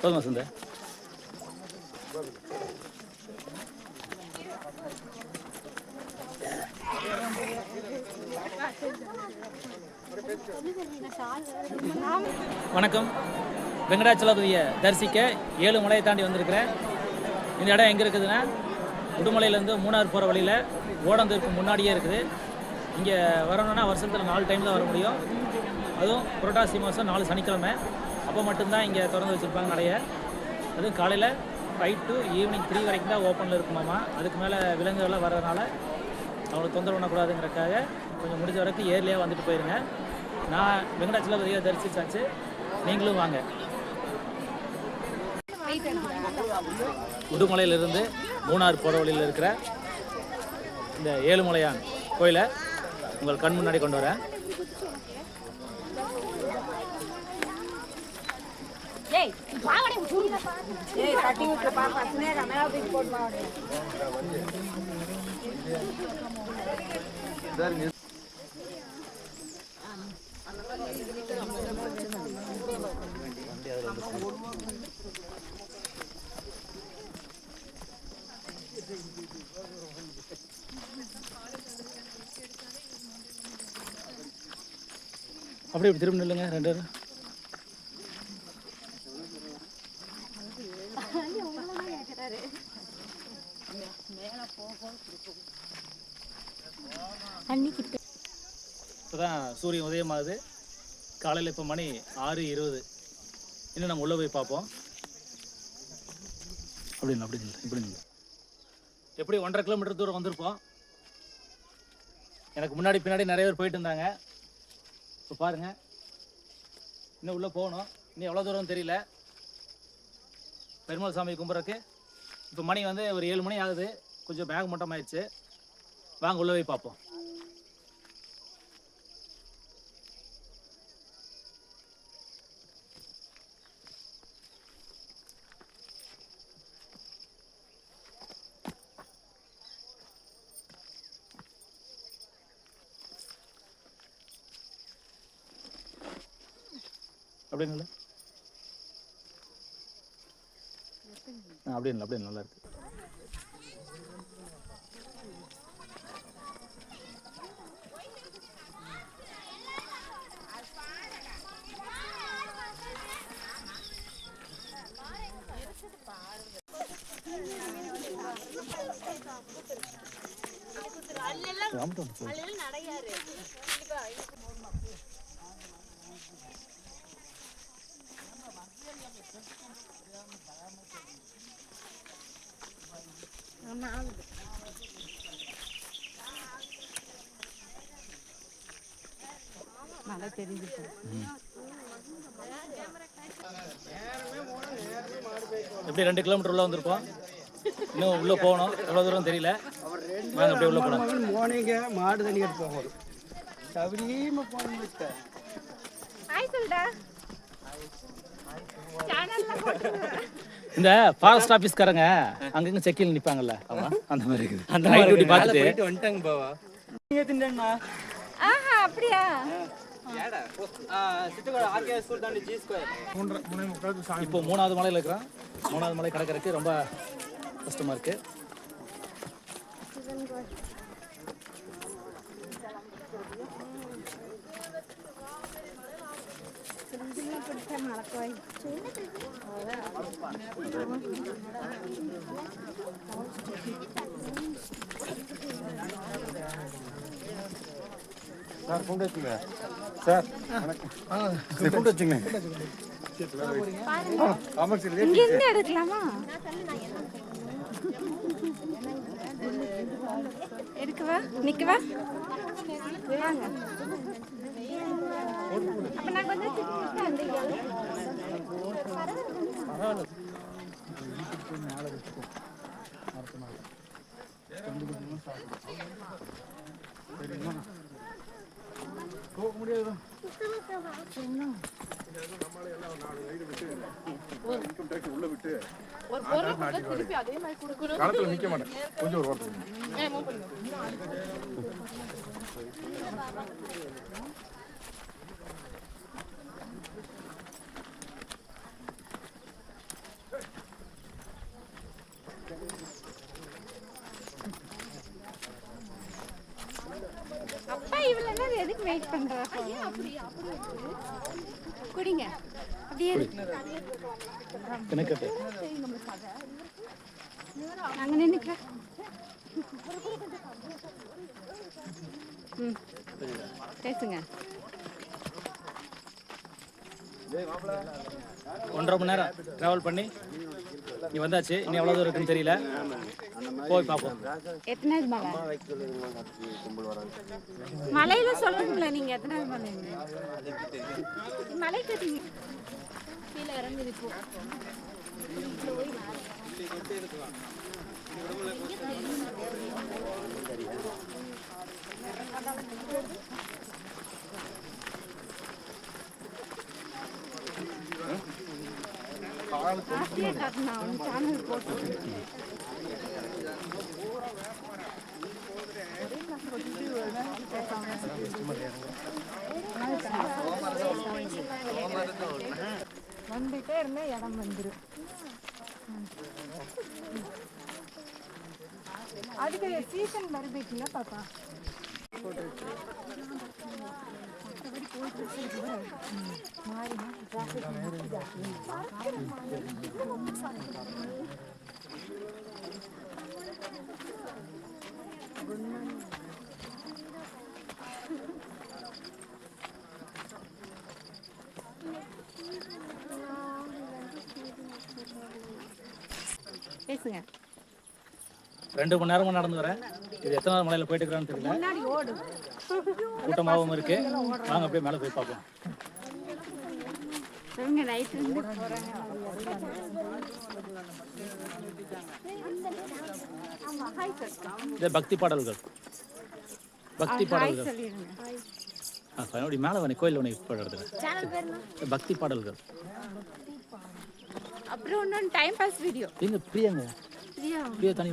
போதுமா சந்த வணக்கம். வெங்கடாச்சலபதியை தரிசிக்க ஏழு மலையை தாண்டி வந்திருக்கிறேன். இந்த இடம் எங்கே இருக்குதுன்னா உடுமலையிலேருந்து மூணார் போகிற வழியில் ஓடந்தருக்கு முன்னாடியே இருக்குது. இங்கே வரணும்னா வருஷத்தில் நாலு டைமில் வர முடியும். அதுவும் புரட்டாசி மாதம் நாலு சனிக்கிழமை. அப்போ மட்டும்தான் இங்கே திறந்து வச்சுருப்பாங்க நிறைய. அதுவும் காலையில் ஃபைவ் டு ஈவினிங் த்ரீ வரைக்கும் தான் ஓப்பனில் இருக்குமாமா அதுக்கு மேலே விலங்குகள்லாம் வர்றதுனால அவங்களுக்கு தொந்தரவு பண்ணக்கூடாதுங்கிறக்காக கொஞ்சம் முடிஞ்ச வரைக்கும் ஏர்லியாக வந்துட்டு போயிருங்க. நான் வெங்கடாச்சலபதியாக தரிசிச்சாச்சு. நீங்களும் வாங்க. உடுமலையிலிருந்து மூணார் போகிற வழியில் இருக்கிற இந்த ஏழுமலையான் கோயிலை உங்கள் கண் முன்னாடி கொண்டு வரேன். அப்படியே இப்படி திரும்ப நில்லுங்க ரெண்டு பேரும். இப்போ தான் சூரியன் உதயமாகுது. காலையில் இப்போ மணி ஆறு இருபது. இன்னும் நம்ம உள்ளே போய் பார்ப்போம். அப்படின்னு அப்படி இப்படி எப்படி ஒன்றரை கிலோமீட்டர் தூரம் வந்திருப்போம். எனக்கு முன்னாடி பின்னாடி நிறைய பேர் போயிட்டு இருந்தாங்க. இப்போ பாருங்க. இன்னும் உள்ளே போகணும். இன்னும் எவ்வளோ தூரம் தெரியல. பெருமாள் சாமி கும்பிட்றக்கு இப்போ மணி வந்து ஒரு ஏழு மணி ஆகுது. கொஞ்சம் பேக் மட்டமாயிடுச்சு வாங்க உள்ளே போய் பார்ப்போம். அப்படியே நில்லு. அப்படியே நில்லு, அப்படியே நில்லு, இருக்கு. ஆமாம் தெரிஞ்சுச்சு எப்படி ரெண்டு கிலோமீட்டர் உள்ள வந்திருப்போம் இன்னும் உள்ள போகணும். எவ்வளோ தூரம் தெரியல. வாங்க அப்படியே உள்ள போனீங்க மாடு தண்ணி எடுத்து போகணும். சபரியுமே இந்த ஃபாரஸ்ட் ஆஃபீஸ்காரங்க அங்கங்க செக்கில் நிப்பாங்கல்ல. அந்த மாதிரி இருக்குது. அந்த நைட் டியூட்டி பார்த்துட்டு. வந்துட்டாங்க பாவா. நீங்க திண்டா ஆஹா அப்படியா? சிட்டுக்கோட ஆர்கே ஸ்கூல் தாண்டி ஜி ஸ்கொயர் இப்போ மூணாவது மலையில் இருக்கிறோம் மூணாவது மலை கடக்கறதுக்கு ரொம்ப கஷ்டமா இருக்கு. சார் கொண்டு வச்சுங்க. சார் கொண்டு வச்சுங்க ஆமாம் சார் இங்க இருந்து எடுக்கலாமா? எடுக்கவா? நிக்கவா? வாங்க. அப்ப நான் கொஞ்சம் திட்டு வந்துருக்கேன் போக முடியாது? களத்துல நிக்க மாட்டேன். கொஞ்சம் ஒரு அப்பா இவ்வளவு நேரம் எதுக்கு வெயிட் பண்றா குடிங்க. அப்படியே இருக்கு. தினக்கட்டு நாங்க நின்னுக்கிறேன் ம். பேசுங்க. ஒன்றரை மணி நேரம் ட்ராவல் பண்ணி நீ வந்தாச்சு. இனி எவ்வளோ தூரம் இருக்குன்னு தெரியல. போய் பார்ப்போம் எத்தனாவது மலை? மலையில சொல்லுங்களேன் நீங்க எத்தனாவது மலை? மலை கட்டிங்க கீழே இறங்குது இப்போ. ஆசையா காட்டினா ஒன்று சேனல் போட்டு. வந்துட்டே இருந்தா இடம் வந்துடும் அதுக்கு சீசன் வருதுல பாப்பா? மாறி மாறி பேசுங்க. ரெண்டு மணி நேரமா நடந்து வரேன். இது எத்தனை மலையில் போயிட்டு இருக்கிறான்னு தெரியல. கூட்டமாகவும் இருக்கு. வாங்க அப்படியே மேலே போய் பார்ப்போம். இவங்க நைட் இருந்து இது பக்தி பாடல்கள். பக்தி பாடல்கள். அப்படி மேலே வனி கோயில் வனி பாடுறது. பக்தி பாடல்கள். அப்புறம் இன்னொன்று டைம் பாஸ் வீடியோ எங்க பிரியாங்க? பிரியா. பிரியா தனி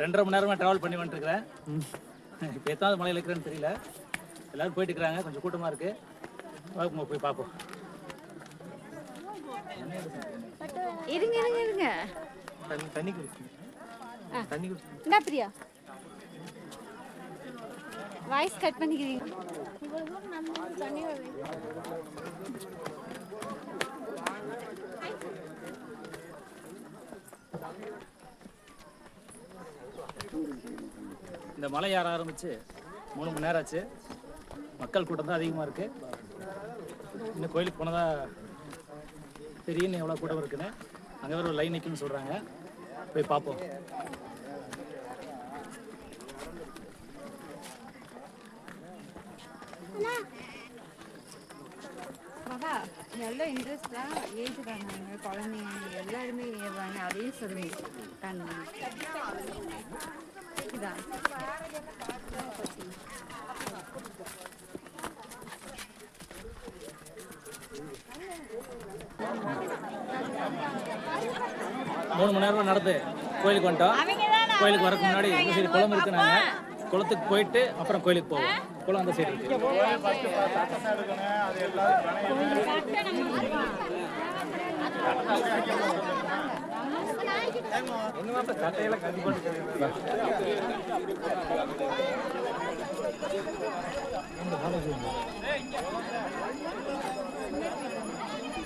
ரெண்டரை மணி நேரமா ட்ராவல் பண்ணி வந்துட்டுருக்கிறேன். இப்போ எத்தாவது மலையில் இருக்கிறேன்னு தெரியல. எல்லாரும் போயிட்டு இருக்கிறாங்க. கொஞ்சம் கூட்டமாக இருக்கு. வாங்க போய் பார்ப்போம். இருங்க இருங்க இருங்க. தண்ணி தண்ணி குடிச்சு தண்ணி குடிச்சு என்ன பிரியா. வாய்ஸ் கட் பண்ணிக்கிறீங்க இந்த மலை ஏற ஆரம்பிச்சு? மூணு மணி நேரம் ஆச்சு. மக்கள் கூட்டம் தான் அதிகமாக இருக்கு. இன்னும் கோயிலுக்கு போனதா தெரியும் எவ்வளோ கூட்டம் இருக்குன்னு. அங்கே ஒரு லைன் நிற்குன்னு சொல்கிறாங்க போய் பார்ப்போம். பாபா எல்லாம் இன்ட்ரெஸ்டா ஏஜ் பண்ணாங்க குழந்தைங்க எல்லாருமே ஏறுவாங்க அதையும் சொல்லுங்க இதான். மூணு மணி நேரம் நடந்து கோயிலுக்கு வந்துட்டோம். கோயிலுக்கு வரக்கு முன்னாடி சைடு குளம் இருக்கு நாங்க குளத்துக்கு போயிட்டு அப்புறம் கோயிலுக்கு போவோம். குளம் அந்த சைடு இருக்கு.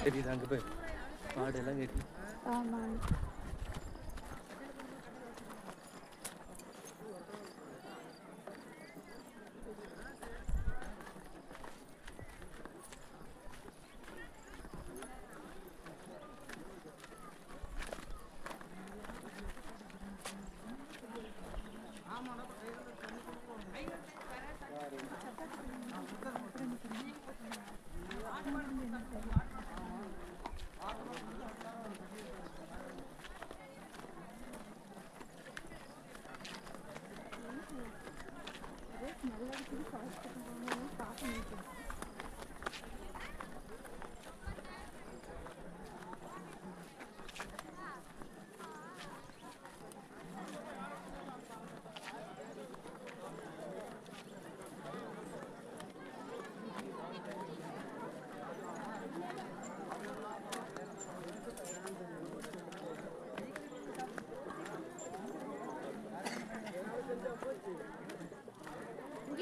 தெரியுது அங்கே போய் மாடெல்லாம் கட்டி.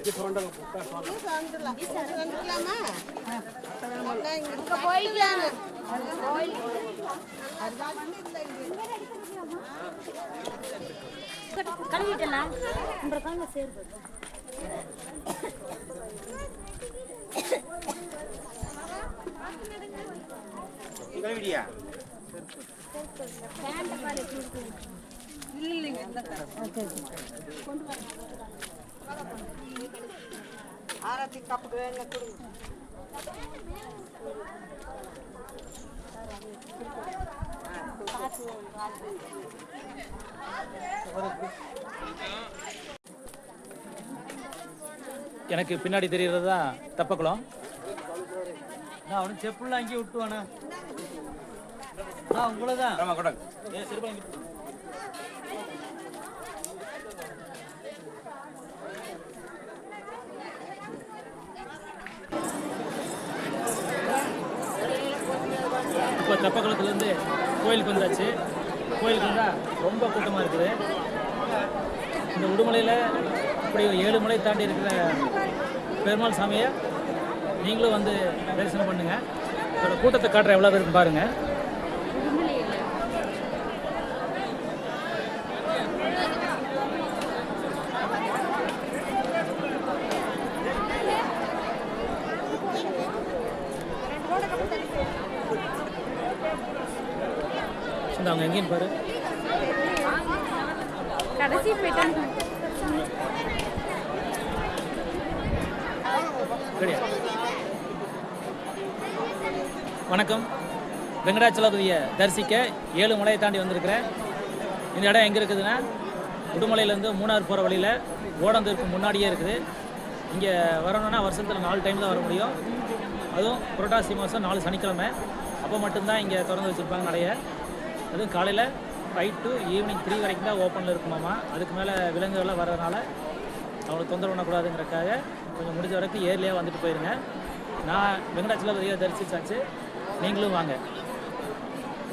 ஆமாம் இங்கே பாருங்க மாமா கடை பாரு ம் எனக்கு பின்னாடி தெரிகிறது? தான் தப்பக்குளம்? நான் அவனுக்கு செப்புலாம் அங்கேயே விட்டுவானா நான் உங்களை தான் ஆமாம் செருப்பு இப்போ தெப்பக்குளத்துலேருந்து கோயிலுக்கு வந்தாச்சு. கோயிலுக்கு வந்தால் ரொம்ப கூட்டமாக இருக்குது. இந்த உடுமலையில் இப்படி ஏழு மலை தாண்டி இருக்கிற பெருமாள் சாமியை நீங்களும் வந்து தரிசனம் பண்ணுங்கள் இதோட கூட்டத்தை காட்டுற எவ்வளோ பேருக்கு பாருங்கள் அவங்க எங்கேயும் பாரு. கடைசி போயிட்டாங்க. வணக்கம். வெங்கடாச்சலபதியை தரிசிக்க ஏழு மலையை தாண்டி வந்திருக்கிறேன். இந்த இடம் எங்கே இருக்குதுன்னா உடுமலையிலேருந்து மூணார் போகிற வழியில் ஓடந்தூருக்கு முன்னாடியே இருக்குது. இங்கே வரணும்னா வருஷத்தில் நாலு டைம் தான் வர முடியும். அதுவும் புரட்டாசி மாதம் நாலு சனிக்கிழமை. அப்போ மட்டும்தான் இங்கே திறந்து வச்சுருப்பாங்க நடைய அதுவும் காலையில் ஃபைவ் டு ஈவினிங் த்ரீ வரைக்கும் தான் ஓப்பனில் இருக்குமாமா அதுக்கு மேலே விலங்குகள்லாம் வர்றதுனால அவங்களுக்கு தொந்தரவு பண்ணக்கூடாதுங்கிறக்காக கொஞ்சம் முடிஞ்ச வரைக்கும் ஏர்லியாக வந்துட்டு போயிருங்க. நான் வெங்கடாச்சலபதியை தரிசிச்சாச்சு. நீங்களும் வாங்க.